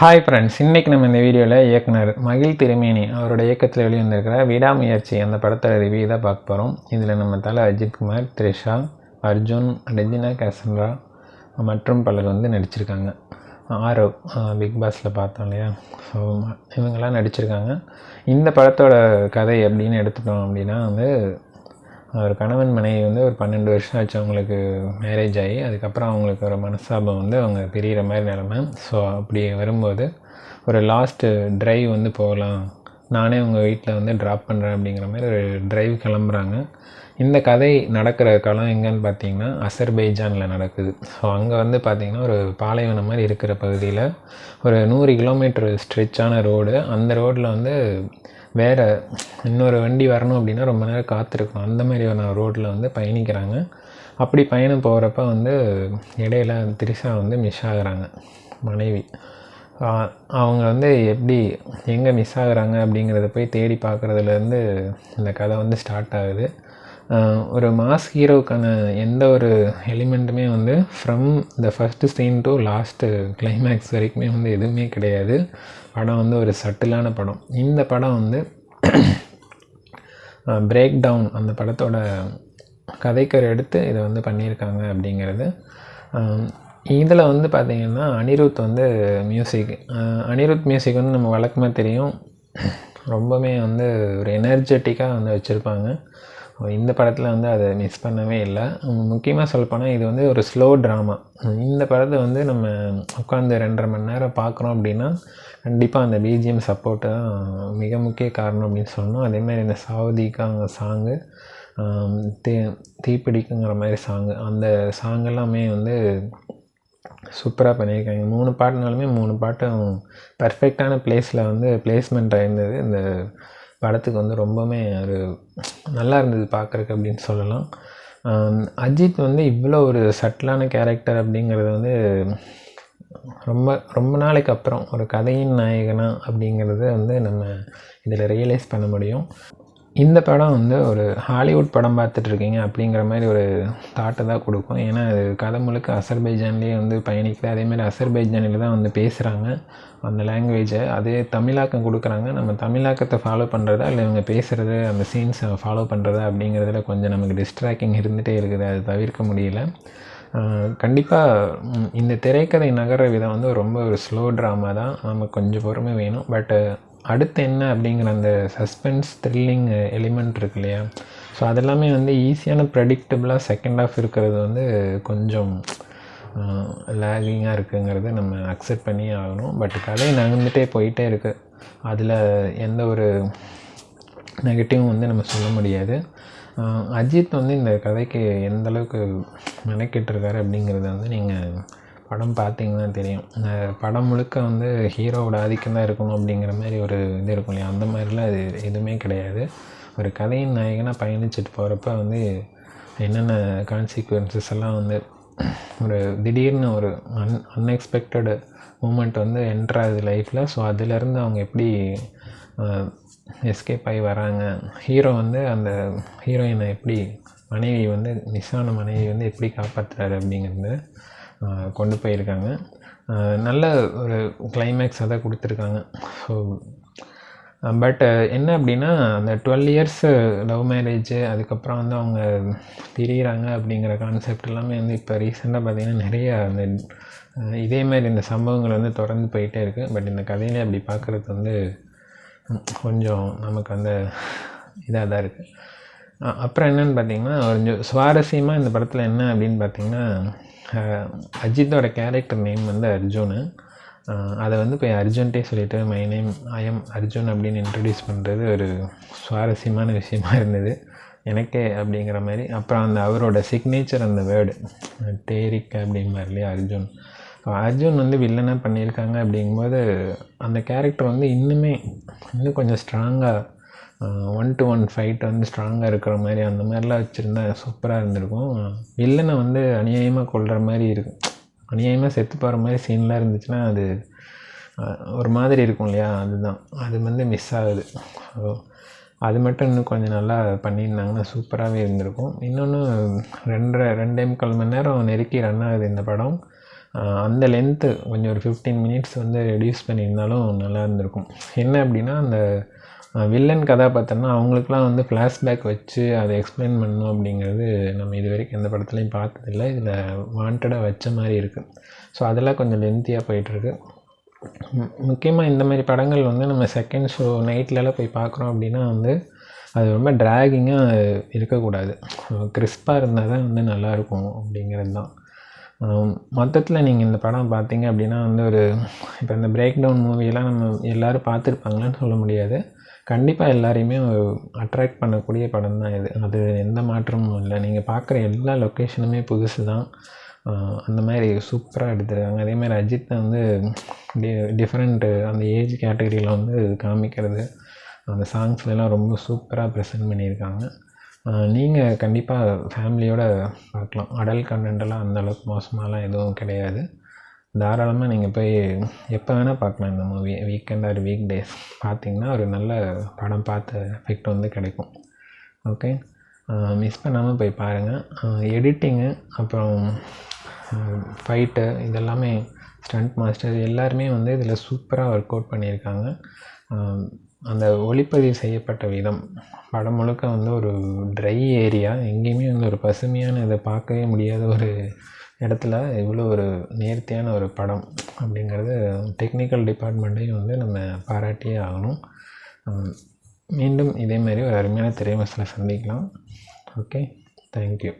Hi friends இன்றைக்கி நம்ம இந்த வீடியோவில் இயக்குனர் மகிழ் திருமேனி அவரோட இயக்கத்தில் வெளிவந்திருக்கிற விடாமுயற்சி அந்த படத்தோட ரிவ்யூ தான் பார்க்க போகிறோம் இதில் நம்ம தலை அஜித்குமார் த்ரிஷா அர்ஜுன் ரெஜினா கேசன்ரா மற்றும் பலர் வந்து நடிச்சிருக்காங்க. ஆரவ் பிக் பாஸில் பார்த்தோம் இல்லையா? ஸோ இவங்கெல்லாம் நடிச்சிருக்காங்க. இந்த படத்தோட கதை எப்படின்னு எடுத்துட்டோம் அப்படின்னா வந்து ஒரு கணவன் மனைவி வந்து ஒரு பன்னெண்டு வருஷம் ஆச்சு அவங்களுக்கு மேரேஜ் ஆகி. அதுக்கப்புறம் அவங்களுக்கு ஒரு மனஸ்தாபம் வந்து அவங்க பிரிகிற மாதிரி நிலமை. ஸோ அப்படி வரும்போது ஒரு லாஸ்ட்டு ட்ரைவ் வந்து போகலாம். நானே உங்கள் வீட்டில் வந்து ட்ராப் பண்ணுறேன் அப்படிங்கிற மாதிரி ஒரு ட்ரைவ் கிளம்புறாங்க. இந்த கதை நடக்கிற காலம் எங்கேன்னு பார்த்தீங்கன்னா அசர்பைஜானில் நடக்குது. ஸோ அங்கே வந்து பார்த்திங்கன்னா ஒரு பாலைவனம் மாதிரி இருக்கிற பகுதியில் ஒரு நூறு கிலோமீட்டர் ஸ்ட்ரெச்சான ரோடு அந்த ரோட்டில் வந்து வேறு இன்னொரு வண்டி வரணும் அப்படின்னா ரொம்ப நேரம் காத்திருக்கணும். அந்த மாதிரியான ரோட்டில் வந்து பயணிக்கிறாங்க. அப்படி பயணம் போகிறப்ப வந்து இடையில திரிஷா வந்து மிஸ் ஆகுறாங்க. மனைவி. அவங்க வந்து எப்படி எங்கே மிஸ் ஆகுறாங்க அப்படிங்கிறத போய் தேடி பார்க்குறதுலேருந்து இந்த கதை வந்து ஸ்டார்ட் ஆகுது. ஒரு மாஸ் ஹீரோவுக்கான எந்த ஒரு எலிமெண்ட்டுமே வந்து from the first scene to last climax வரைக்குமே வந்து எதுவுமே கிடையாது. படம் வந்து ஒரு சட்டிலான படம். இந்த படம் வந்து பிரேக் டவுன் அந்த படத்தோட கதைக்கர் எடுத்து இதை வந்து பண்ணியிருக்காங்க அப்படிங்கிறது. இதில் வந்து பார்த்திங்கன்னா அனிருத் வந்து மியூசிக் அனிருத் மியூசிக் வந்து நம்ம வழக்கமாக தெரியும். ரொம்பவுமே வந்து ஒரு எனர்ஜெட்டிக்காக வந்து வச்சுருப்பாங்க. இந்த படத்தில் வந்து அதை மிஸ் பண்ணவே இல்லை. முக்கியமாக சொல்லப்போனால் இது வந்து ஒரு ஸ்லோ ட்ராமா இந்த படத்தை வந்து நம்ம உட்காந்து ரெண்டரை மணி நேரம் பார்க்குறோம் அப்படின்னா கண்டிப்பாக அந்த பிஜிஎம் சப்போர்ட்டு தான் மிக முக்கிய காரணம் அப்படின்னு சொல்லணும். அதேமாதிரி இந்த சாவதிக்காங்க சாங்கு தீ தீப்பிடிக்குங்கிற மாதிரி சாங்கு அந்த சாங் எல்லாமே வந்து சூப்பராக பண்ணியிருக்காங்க. மூணு பாட்டுனாலுமே மூணு பாட்டும் பர்ஃபெக்டான பிளேஸில் வந்து பிளேஸ்மெண்ட் ஆயிருந்தது. இந்த படத்துக்கு வந்து ரொம்பவுமே ஒரு நல்லா இருந்தது பார்க்குறக்கு அப்படின்னு சொல்லலாம். அஜித் வந்து இவ்வளோ ஒரு சட்டிலான கேரக்டர் அப்படிங்கிறது வந்து ரொம்ப ரொம்ப நாளைக்கு அப்புறம் ஒரு கதையின் நாயகனா அப்படிங்கிறது வந்து நம்ம இதில் ரியலைஸ் பண்ண முடியும். இந்த படம் வந்து ஒரு ஹாலிவுட் படம் பார்த்துட்ருக்கீங்க அப்படிங்கிற மாதிரி ஒரு தாட்டை தான் கொடுக்கும். ஏன்னா அது கதை முழுக்க அசர்பைஜான்லேயே வந்து பயணிக்குது. அதேமாதிரி அசர்பைஜானில் தான் வந்து பேசுகிறாங்க அந்த லாங்குவேஜை அதே தமிழாக்கம் கொடுக்குறாங்க. நம்ம தமிழாக்கத்தை ஃபாலோ பண்ணுறதா இல்லை இவங்க பேசுகிறது அந்த சீன்ஸை ஃபாலோ பண்ணுறதா அப்படிங்கிறதுல கொஞ்சம் நமக்கு டிஸ்ட்ராக்டிங் இருந்துகிட்டே இருக்குது. அது தவிர்க்க முடியல. கண்டிப்பாக இந்த திரைக்கதை நகர விதம் வந்து ரொம்ப ஒரு ஸ்லோ ட்ராமா தான். நமக்கு கொஞ்சம் பொறுமை வேணும். பட்டு அடுத்து என்ன அப்படிங்கிற அந்த சஸ்பென்ஸ் த்ரில்லிங் எலிமெண்ட் இருக்கு இல்லையா ஸோ அதெல்லாமே வந்து ஈஸியான ப்ரெடிக்டபுளாக செகண்ட் ஆஃப் இருக்கிறது வந்து கொஞ்சம் லேகிங்காக இருக்குங்கிறத நம்ம அக்செப்ட் பண்ணி ஆகணும். பட் கதை நகர்ந்துட்டே போயிட்டே இருக்குது அதில் எந்த ஒரு நெகட்டிவும் வந்து நம்ம சொல்ல முடியாது. அஜித் வந்து இந்த கதைக்கு எந்த அளவுக்கு மெனக்கிட்டு அப்படிங்கிறத வந்து நீங்கள் படம் பார்த்தீங்கன்னா தெரியும். இந்த படம் முழுக்க வந்து ஹீரோவோட ஆதிக்கம் தான் இருக்கணும் அப்படிங்கிற மாதிரி ஒரு இது இருக்கும் இல்லையா? அந்த மாதிரிலாம் அது எதுவுமே கிடையாது. ஒரு கதையின் நாயகனாக பயணிச்சுட்டு போகிறப்ப வந்து என்னென்ன கான்சிக்வன்சஸ் எல்லாம் வந்து ஒரு திடீர்னு ஒரு அன் அன்எக்ஸ்பெக்டடு மூமெண்ட் வந்து என்ட்ராகுது லைஃப்பில் ஸோ அதிலேருந்து அவங்க எப்படி எஸ்கேப் ஆகி வராங்க? ஹீரோ வந்து அந்த ஹீரோயினை எப்படி மனைவி வந்து மிஸ்ஸான மனைவி வந்து எப்படி காப்பாற்றுறாரு அப்படிங்கிறது கொண்டு போயிருக்காங்க. நல்ல ஒரு கிளைமேக்ஸ் அதை கொடுத்துருக்காங்க. ஸோ பட் என்ன அப்படின்னா அந்த டுவெல் இயர்ஸ் லவ் மேரேஜு அதுக்கப்புறம் வந்து அவங்க திரியிறாங்க அப்படிங்கிற கான்செப்ட் எல்லாமே வந்து இப்போ ரீசெண்டாக பார்த்திங்கன்னா நிறைய அந்த இதேமாதிரி இந்த சம்பவங்கள் வந்து தொடர்ந்து போயிட்டே இருக்குது பட் இந்த கதையில அப்படி பார்க்குறது வந்து கொஞ்சம் நமக்கு அந்த இதாக தான் இருக்குது அப்புறம் என்னென்னு பார்த்தீங்கன்னா கொஞ்சம் சுவாரஸ்யமாக இந்த படத்தில் என்ன அப்படின்னு பார்த்தீங்கன்னா அஜித்தோட கேரக்டர் நேம் வந்து அர்ஜுனு. அதை வந்து போய் அர்ஜுன்ட்டே சொல்லிவிட்டு மை நேம் ஐஎம் அர்ஜுன் அப்படின்னு இன்ட்ரடியூஸ் பண்ணுறது ஒரு சுவாரஸ்யமான விஷயமா இருந்தது. எனக்கே அப்படிங்கிற மாதிரி. அப்புறம் அந்த அவரோட சிக்னேச்சர் அந்த வேர்டு டேரிக் மாதிரி இல்லையா அர்ஜுன். அர்ஜுன் வந்து வில்லனாக பண்ணியிருக்காங்க அப்படிங்கும்போது அந்த கேரக்டர் வந்து இன்னுமே இன்னும் கொஞ்சம் ஸ்ட்ராங்காக ஒன் டு ஒன் ஃபைட் வந்து ஸ்ட்ராங்காக இருக்கிற மாதிரி அந்த மாதிரிலாம் வச்சுருந்தா சூப்பராக இருந்திருக்கும். வில்லனை வந்து அநியாயமாக கொள்கிற மாதிரி இருக்கும் அநியாயமாக செத்து போகிற மாதிரி சீன்லாம் இருந்துச்சுன்னா அது ஒரு மாதிரி இருக்கும் இல்லையா? அதுதான். அது வந்து மிஸ் ஆகுது. ஸோ அது மட்டும் இன்னும் கொஞ்சம் நல்லா பண்ணியிருந்தாங்கன்னா சூப்பராகவே இருந்திருக்கும். இன்னொன்று ரெண்டரை ரெண்டே முக்கால் மணி நேரம் நெருக்கி ரன் ஆகுது இந்த படம். அந்த லென்த்து கொஞ்சம் ஒரு ஃபிஃப்டீன் மினிட்ஸ் வந்து ரெடியூஸ் பண்ணியிருந்தாலும் நல்லா இருந்திருக்கும். என்ன அப்படின்னா அந்த வில்லன் கதாபாத்திரம்னா அவங்களுக்குலாம் வந்து ஃப்ளாஷ்பேக் வச்சு அதை எக்ஸ்பிளைன் பண்ணணும் அப்படிங்கிறது நம்ம இது வரைக்கும் எந்த படத்துலையும் பார்த்ததில்ல. இதில் வாண்டடாக வச்ச மாதிரி இருக்குது ஸோ அதெல்லாம் கொஞ்சம் லென்த்தியாக போயிட்டுருக்கு. முக்கியமாக இந்த மாதிரி படங்கள் வந்து நம்ம செகண்ட் ஷோ நைட்லலாம் போய் பார்க்குறோம் அப்படின்னா வந்து அது ரொம்ப ட்ராகிங்காக இருக்கக்கூடாது. கிறிஸ்பாக இருந்தால் தான் வந்து நல்லாயிருக்கும் அப்படிங்கிறது தான் மொத்தத்தில் நீங்கள் இந்த படம் பார்த்தீங்க அப்படின்னா வந்து ஒரு இப்போ இந்த பிரேக் டவுன் மூவியெல்லாம் நம்ம எல்லோரும் பார்த்துருப்பாங்களான்னு சொல்ல முடியாது. கண்டிப்பாக எல்லாரையுமே அட்ராக்ட் பண்ணக்கூடிய படம் தான் இது. அது எந்த மாற்றமும் இல்லை. நீங்கள் பார்க்குற எல்லா லொக்கேஷனுமே புதுசு தான். அந்த மாதிரி சூப்பராக எடுத்துருக்காங்க. அதேமாதிரி அஜித் அஜித்தை வந்து டி டிஃப்ரெண்ட்டு அந்த ஏஜ் கேட்டகரியில் வந்து காமிக்கிறது. அந்த சாங்ஸ்லாம் ரொம்ப சூப்பராக ப்ரெசென்ட் பண்ணியிருக்காங்க. நீங்கள் கண்டிப்பாக ஃபேமிலியோடு பார்க்கலாம். அடல் கண்டென்ட்டெல்லாம் அந்தளவுக்கு மோசமாலாம் எதுவும் கிடையாது. தாராளமாக நீங்கள் போய் எப்போ வேணால் பார்க்கலாம் இந்த movie weekend or weekdays பார்த்தீங்கன்னா ஒரு நல்ல படம் பார்த்த எஃபெக்ட் வந்து கிடைக்கும். ஓகே மிஸ் பண்ணாமல் போய் பாருங்கள் எடிட்டிங்கு அப்புறம் ஃபைட்டு இதெல்லாமே ஸ்டண்ட் மாஸ்டர் எல்லாருமே வந்து இதில் சூப்பராக ஒர்க் அவுட் பண்ணியிருக்காங்க. அந்த ஒளிப்பதிவு செய்யப்பட்ட விதம். படம் முழுக்க வந்து ஒரு ட்ரை ஏரியா எங்கேயுமே வந்து ஒரு பசுமையான இதை பார்க்கவே முடியாத ஒரு இடத்துல இவ்வளோ ஒரு நேர்த்தியான ஒரு படம் அப்படிங்கிறது டெக்னிக்கல் டிபார்ட்மெண்ட்டையும் வந்து நம்ம பாராட்டியே ஆகணும். மீண்டும் இதேமாதிரி ஒரு அருமையான திரைமசில் சந்திக்கலாம். Okay thank you